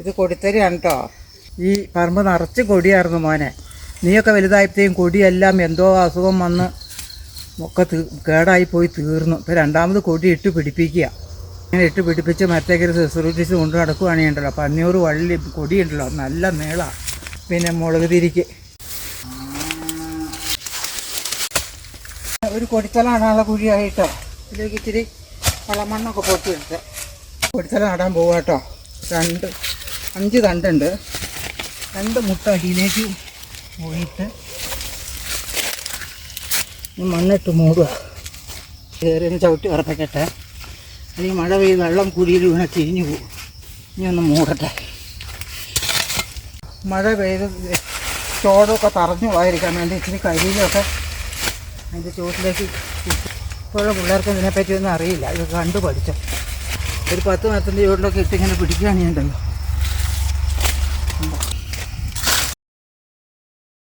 ഇത് കൊടിത്തരിയാണ് കേട്ടോ ഈ പറമ്പ് നിറച്ച് കൊടിയായിരുന്നു മോനെ. നീയൊക്കെ വലുതായപ്പോഴത്തേക്കും കൊടിയെല്ലാം എന്തോ അസുഖം വന്ന് ഒക്കെ കേടായി പോയി തീർന്നു. ഇപ്പോൾ രണ്ടാമത് കൊടി ഇട്ട് പിടിപ്പിക്കുക. ഇങ്ങനെ ഇട്ട് പിടിപ്പിച്ച് മറ്റേക്കൊരു ശുശ്രൂഷിച്ച് കൊണ്ട് നടക്കുകയാണെങ്കിലുണ്ടല്ലോ പന്നിയൂറ് വള്ളി കൊടി കൊടിയുണ്ടല്ലോ. നല്ല നീള പിന്നെ മുളക് തിരിക്ക്. ഒരു കൊടിത്തലാണുള്ള കുഴിയായിട്ടോ. ഇതിലേക്ക് ഇച്ചിരി വളമണ്ണൊക്കെ പൊട്ടിയെടുത്ത് കൊടിത്തല നടാൻ പോവാട്ടോ. രണ്ട് അഞ്ച് തണ്ടുണ്ട്. രണ്ട് മുട്ട അടിയിലേക്ക് പോയിട്ട് മണ്ണിട്ട് മൂടുക. കയറി ഒന്ന് ചവിട്ടി ഉറപ്പിക്കട്ടെ അല്ലെങ്കിൽ മഴ പെയ്ത് വെള്ളം കുഴിയിൽ വീണ തിരിഞ്ഞു പോകും. ഇനി ഒന്ന് മൂടട്ടെ. മഴ പെയ്ത് ചോടൊക്കെ തറഞ്ഞു പോയിരിക്കാൻ വേണ്ടി ഇച്ചിരി കരിയിലൊക്കെ അതിന്റെ ചുവട്ടിലേക്ക് ഇപ്പോഴുള്ള പിള്ളേർക്ക് ഇതിനെപ്പറ്റി ഒന്നും അറിയില്ല. ഇത് കണ്ടു പഠിച്ചു ഒരു പത്ത് മരത്തിന്റെ ചുവട്ടിലൊക്കെ ഇട്ടിങ്ങനെ പിടിക്കുകയാണെന്നുണ്ടല്ലോ